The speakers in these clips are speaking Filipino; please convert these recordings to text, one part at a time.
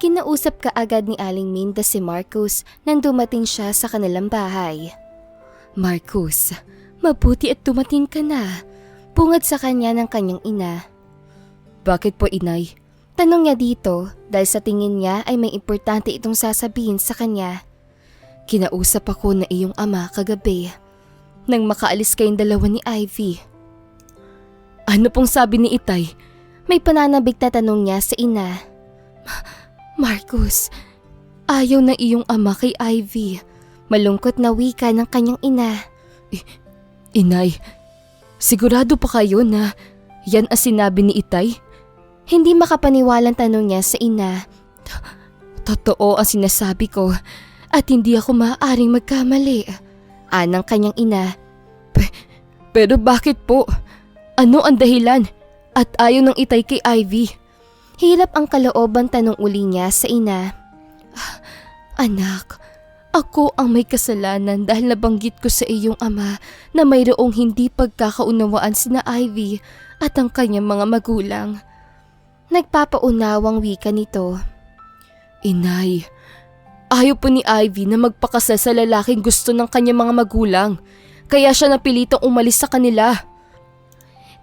Kinausap ka agad ni Aling Minda si Marcus nang dumating siya sa kanilang bahay. Marcus, mabuti at dumating ka na. Bungad sa kanya ng kanyang ina. Bakit po inay? Tanong niya dito dahil sa tingin niya ay may importante itong sasabihin sa kanya. Kinausap ako na iyong ama kagabi nang makaalis kayong dalawa ni Ivy. Ano pong sabi ni Itay? May pananabig na tanong niya sa ina. Marcus, ayaw na iyong ama kay Ivy. Malungkot na wika ng kanyang ina. inay, sigurado pa kayo na yan ang sinabi ni Itay? Hindi makapaniwalang tanong niya sa ina. Totoo ang sinasabi ko at hindi ako maaaring magkamali. Anang kanyang ina. Pe- pero bakit po? Ano ang dahilan? At ayaw ng itay kay Ivy. Hirap ang kalooban tanong uli niya sa ina. "Ah, Anak, ako ang may kasalanan dahil nabanggit ko sa iyong ama na mayroong hindi pagkakaunawaan sina Ivy at ang kanyang mga magulang. Nagpapaunawang wika nito. Inay, ayaw po ni Ivy na magpakasal sa lalaking gusto ng kanyang mga magulang. Kaya siya napilitang umalis sa kanila.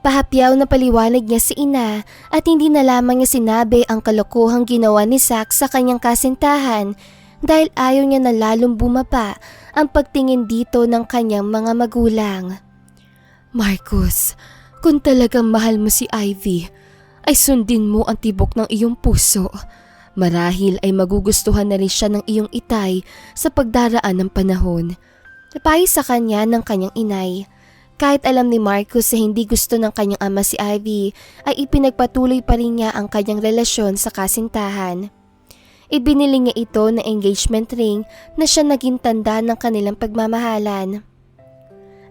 Pahapyaw na paliwanag niya si ina at hindi na lamang niya sinabi ang kalokohang ginawa ni Zack sa kanyang kasintahan dahil ayaw niya na lalong bumaba ang pagtingin dito ng kanyang mga magulang. Marcus, kung talagang mahal mo si Ivy, ay sundin mo ang tibok ng iyong puso. Marahil ay magugustuhan na rin siya ng iyong itay sa pagdaraan ng panahon. Napayo sa kanya ng kanyang inay. Kahit alam ni Marcus na hindi gusto ng kanyang ama si Ivy, ay ipinagpatuloy pa rin niya ang kanyang relasyon sa kasintahan. Ibinili niya ito na engagement ring na siya naging tanda ng kanilang pagmamahalan.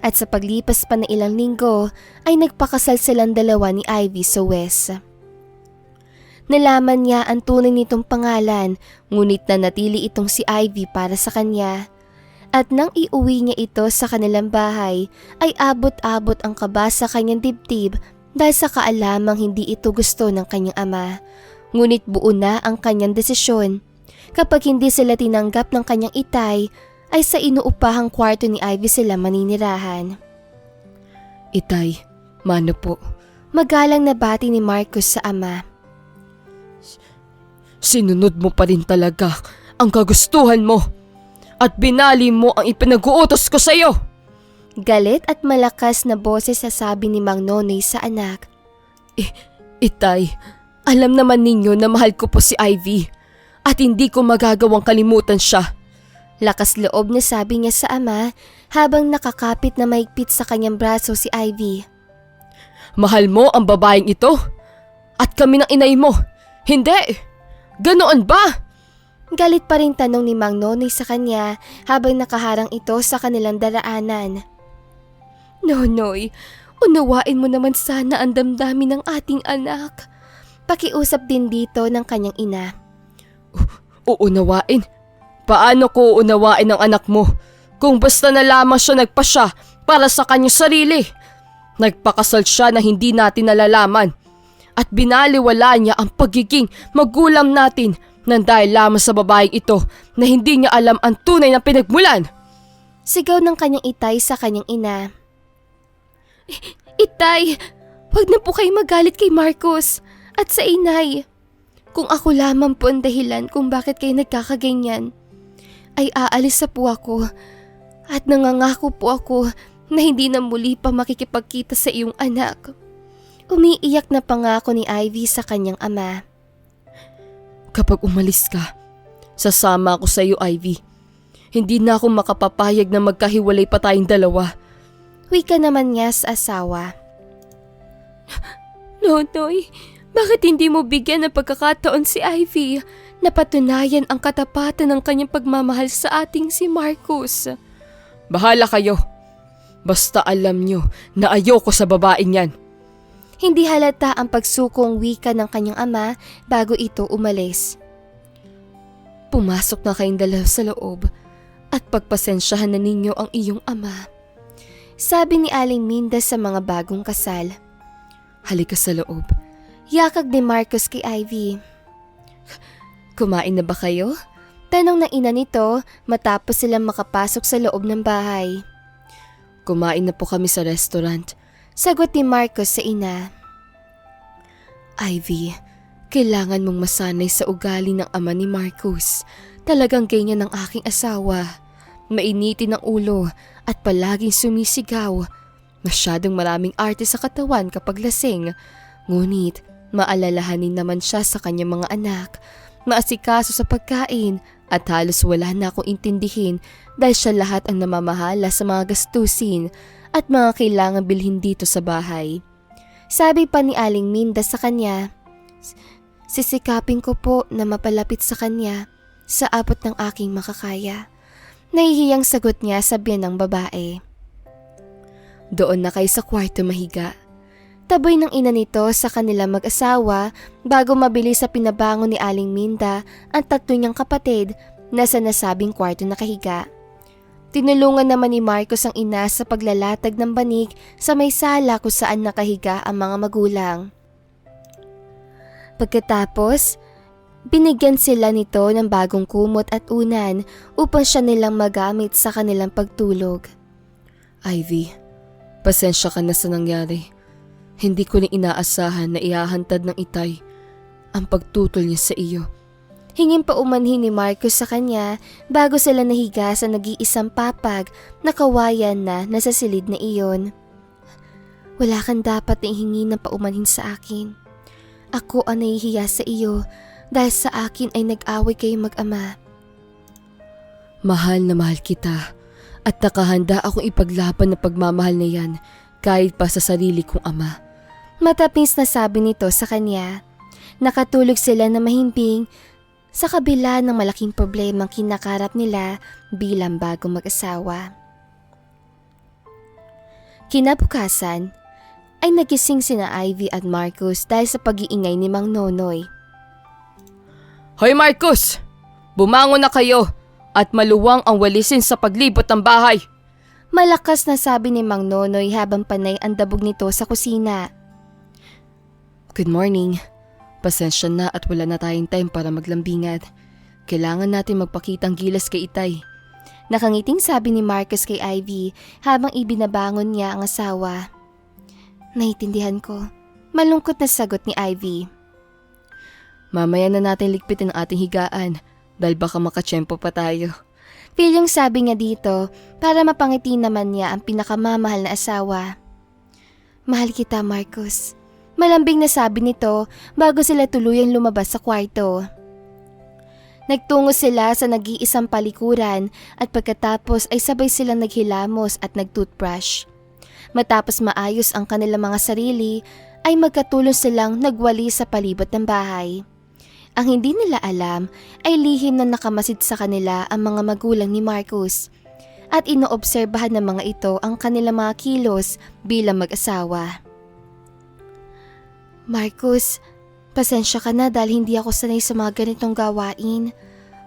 At sa paglipas pa ng ilang linggo ay nagpakasal silang dalawa ni Ivy sa West. Nalaman niya ang tunay nitong pangalan ngunit nanatili itong si Ivy para sa kanya. At nang iuwi niya ito sa kanilang bahay ay abot-abot ang kaba sa kanyang dibdib dahil sa kaalamang hindi ito gusto ng kanyang ama. Ngunit buo na ang kanyang desisyon. Kapag hindi sila tinanggap ng kanyang itay ay sa inuupahang kwarto ni Ivy sila maninirahan. Itay, mano po. Magalang na bati ni Marcus sa ama. Sinunod mo pa rin talaga ang kagustuhan mo at binali mo ang ipinag-uutos ko sa iyo. Galit at malakas na boses sasabi ni Mang Nonoy sa anak. Itay, alam naman ninyo na mahal ko po si Ivy at hindi ko magagawang kalimutan siya. Lakas loob na sabi niya sa ama habang nakakapit na maigpit sa kanyang braso si Ivy. Mahal mo ang babaeng ito? At kami ng inay mo? Hindi! Ganoon ba? Galit pa rin tanong ni Mang Nonoy sa kanya habang nakaharang ito sa kanilang daraanan. Nonoy, unawain mo naman sana ang damdamin ng ating anak. Pakiusap din dito ng kanyang ina. Uunawain? Paano ko uunawain ang anak mo kung basta na lamang siya nagpasya para sa kanyang sarili? Nagpakasal siya na hindi natin nalalaman at binaliwala niya ang pagiging magulang natin nang dahil lamang sa babaeng ito na hindi niya alam ang tunay na pinagmulan. Sigaw ng kanyang itay sa kanyang ina. Itay, wag na po kayo magalit kay Marcos at sa inay. Kung ako lamang po ang dahilan kung bakit kayo nagkakaganyan, ay aalis sa po ako at nangangako po ako na hindi na muli pa makikipagkita sa iyong anak. Umiiyak na pangako ni Ivy sa kanyang ama. Kapag umalis ka, sasama ako sa iyo, Ivy. Hindi na ako makapapayag na magkahiwalay pa tayong dalawa. Wika naman niya sa asawa. Nonoy, bakit hindi mo bigyan ng pagkakataon si Ivy na patunayan ang katapatan ng kanyang pagmamahal sa ating si Marcus? Bahala kayo. Basta alam nyo na ayoko sa babaeng yan. Hindi halata ang pagsukong wika ng kanyang ama bago ito umalis. Pumasok na kayong dalawa sa loob at pagpasensyahan na ninyo ang iyong ama. Sabi ni Aling Minda sa mga bagong kasal. Halika sa loob. Yakag ni Marcos kay Ivy. Kumain na ba kayo? Tanong ng ina nito matapos silang makapasok sa loob ng bahay. Kumain na po kami sa restaurant. Sagot ni Marcos sa ina. Ivy, kailangan mong masanay sa ugali ng ama ni Marcos. Talagang ganyan ng aking asawa. Mainitin ang ulo at palaging sumisigaw. Masyadong maraming arte sa katawan kapag lasing. Ngunit, maalalahanin naman siya sa kanyang mga anak. Maasikaso sa pagkain at halos wala na akong intindihin dahil siya lahat ang namamahala sa mga gastusin at mga kailangan bilhin dito sa bahay. Sabi pa ni Aling Minda sa kanya, Sisikapin ko po na mapalapit sa kanya sa abot ng aking makakaya. Nahihiyang sagot niya sa ng babae. Doon na kayo sa kwarto mahiga. Taboy ng ina nito sa kanila mag-asawa bago mabili sa pinabangon ni Aling Minda ang tatlo niyang kapatid na sa nasabing kwarto nakahiga. Tinulungan naman ni Marcos ang ina sa paglalatag ng banig sa may sala kung saan nakahiga ang mga magulang. Pagkatapos, binigyan sila nito ng bagong kumot at unan upang siya nilang magamit sa kanilang pagtulog. Ivy, pasensya ka na sa nangyari. Hindi ko rin inaasahan na iahantad ng itay ang pagtutol niya sa iyo. Hingin pa umanhin ni Marcos sa kanya bago sila nahiga sa nag-iisang papag na kawayan na nasa silid na iyon. Wala kang dapat na ihingi ng paumanhin sa akin. Ako ang nahihiya sa iyo dahil sa akin ay nag-away kayo mag-ama. Mahal na mahal kita at nakahanda akong ipaglaban na pagmamahal na yan kahit pa sa sarili kong ama. Matapis na sabi nito sa kanya. Nakatulog sila na mahimbing sa kabila ng malaking problemang kinakarap nila bilang bagong mag-asawa. Kinabukasan ay nagising sina Ivy at Marcus dahil sa pag-iingay ni Mang Nonoy. Hoy Marcos! Bumangon na kayo at maluwang ang walisin sa paglibot ng bahay. Malakas na sabi ni Mang Nonoy habang panay ang dabog nito sa kusina. Good morning. Pasensya na at wala na tayong time para maglambingan. Kailangan natin magpakitang gilas kay Itay. Nakangiting sabi ni Marcus kay Ivy habang ibinabangon niya ang asawa. Naiintindihan ko. Malungkot na sagot ni Ivy. Mamaya na natin ligpitin ang ating higaan dahil baka makatsyempo pa tayo. Pilyong sabi niya dito para mapangiti naman niya ang pinakamamahal na asawa. Mahal kita, Marcus. Malambing na sabi nito bago sila tuluyang lumabas sa kwarto. Nagtungo sila sa nag-iisang palikuran at pagkatapos ay sabay silang naghilamos at nagtoothbrush. Matapos maayos ang kanilang mga sarili, ay magkatulong silang nagwali sa palibot ng bahay. Ang hindi nila alam ay lihim na nakamasid sa kanila ang mga magulang ni Marcus at inoobserbahan ng mga ito ang kanilang mga kilos bilang mag-asawa. Marcus, pasensya ka na dahil hindi ako sanay sa mga ganitong gawain.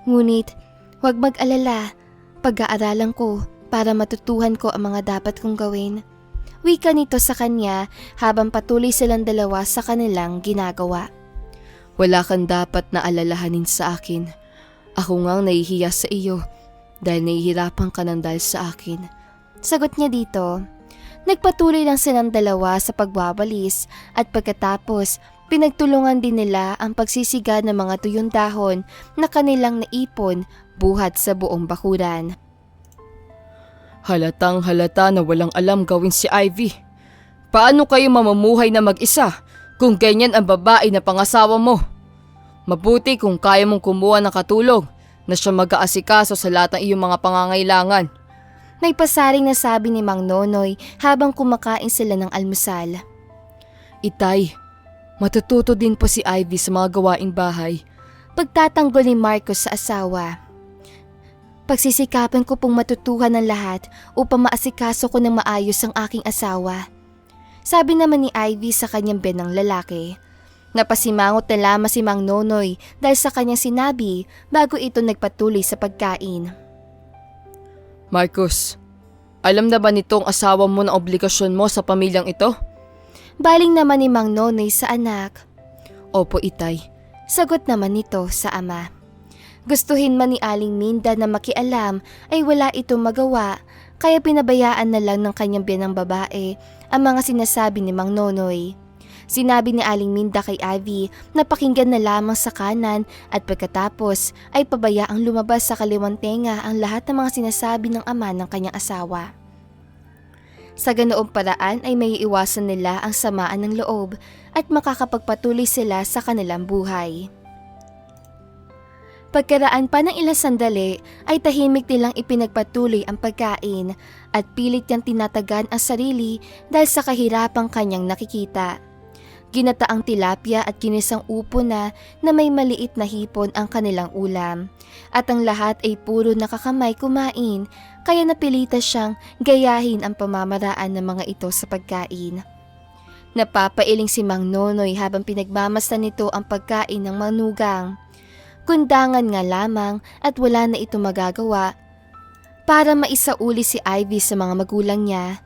Ngunit, huwag mag-alala. Pag-aaralan ko para matutuhan ko ang mga dapat kong gawin. Wika nito sa kanya habang patuloy silang dalawa sa kanilang ginagawa. Wala kang dapat na alalahanin sa akin. Ako ngang nahihiya sa iyo dahil nahihirapan ka ng dahil sa akin. Sagot niya dito. Nagpatuloy lang silang dalawa sa pagwawalis at pagkatapos pinagtulungan din nila ang pagsisiga ng mga tuyong dahon na kanilang naipon buhat sa buong bakuran. Halatang halata na walang alam gawin si Ivy. Paano kayo mamumuhay na mag-isa kung ganyan ang babae na pangasawa mo? Mabuti kung kaya mong kumuha ng katulong na siya mag-aasikaso sa lahat ng iyong mga pangangailangan. May pasaring na sabi ni Mang Nonoy habang kumakain sila ng almusal. Itay, matututo din po si Ivy sa mga gawaing bahay. Pagtatanggol ni Marcos sa asawa. Pagsisikapan ko pong matutuhan ng lahat upang maasikaso ko ng maayos ang aking asawa. Sabi naman ni Ivy sa kanyang benang lalaki. Napasimangot na lamang si Mang Nonoy dahil sa kanyang sinabi bago ito nagpatuloy sa pagkain. Marcus, alam na ba nitong asawa mo na obligasyon mo sa pamilyang ito? Baling naman ni Mang Nonoy sa anak. Opo, Itay. Sagot naman nito sa ama. Gustuhin man ni Aling Minda na makialam ay wala itong magawa kaya pinabayaan na lang ng kanyang biyanang babae ang mga sinasabi ni Mang Nonoy. Sinabi ni Aling Minda kay Ivy na pakinggan na lamang sa kanan at pagkatapos ay pabayaang lumabas sa kaliwang tenga ang lahat ng mga sinasabi ng ama ng kanyang asawa. Sa ganoong paraan ay may iwasan nila ang samaan ng loob at makakapagpatuloy sila sa kanilang buhay. Pagkaraan pa ng ilang sandali ay tahimik nilang ipinagpatuloy ang pagkain at pilit niyang tinatagan ang sarili dahil sa kahirapang kanyang nakikita. Ginataang tilapia at ginisang upo na na may maliit na hipon ang kanilang ulam. At ang lahat ay puro nakakamay kumain kaya napilita siyang gayahin ang pamamaraan ng mga ito sa pagkain. Napapailing si Mang Nonoy habang pinagmamasdan nito ang pagkain ng manugang. Kundangan nga lamang at wala na ito magagawa para maisauli si Ivy sa mga magulang niya.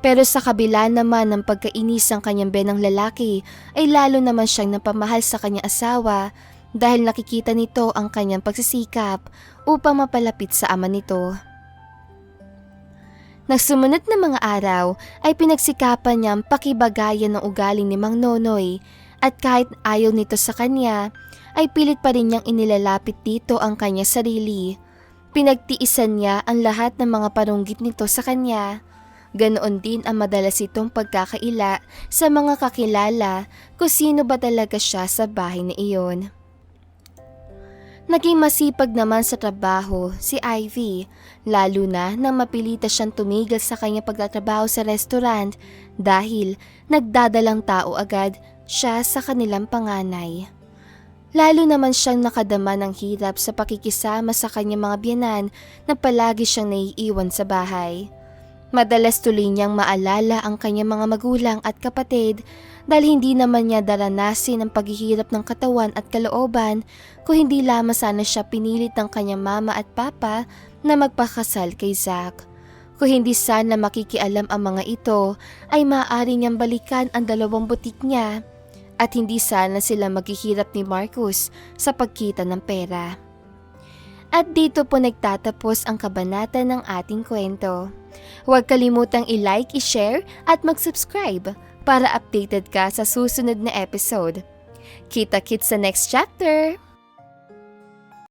Pero sa kabila naman ng pagkainis ng kanyang benang lalaki ay lalo naman siyang napamahal sa kanyang asawa dahil nakikita nito ang kanyang pagsisikap upang mapalapit sa ama nito. Nagsumunod na mga araw ay pinagsikapan niyang pakibagayan ng ugaling ni Mang Nonoy at kahit ayaw nito sa kanya ay pilit pa rin niyang inilalapit dito ang kanya sarili. Pinagtiisan niya ang lahat ng mga parunggit nito sa kanya. Ganoon din ang madalas itong pagkakaila sa mga kakilala kung sino ba talaga siya sa bahay na iyon. Naging masipag naman sa trabaho si Ivy, lalo na nang mapilita siyang tumigil sa kanyang pagtatrabaho sa restaurant dahil nagdadalang tao agad siya sa kanilang panganay. Lalo naman siyang nakadama ng hirap sa pakikisama sa kanyang mga biyanan na palagi siyang naiiwan sa bahay. Madalas tuloy niyang maalala ang kanyang mga magulang at kapatid dahil hindi naman niya daranasin ang paghihirap ng katawan at kalooban kung hindi lamang sana siya pinilit ng kanyang mama at papa na magpakasal kay Zack. Kung hindi sana makikialam ang mga ito ay maaari niyang balikan ang dalawang butik niya at hindi sana sila maghihirap ni Marcus sa pagkita ng pera. At dito po nagtatapos ang kabanata ng ating kwento. Huwag kalimutang i-like, i-share at mag-subscribe para updated ka sa susunod na episode. Kita-kits sa next chapter!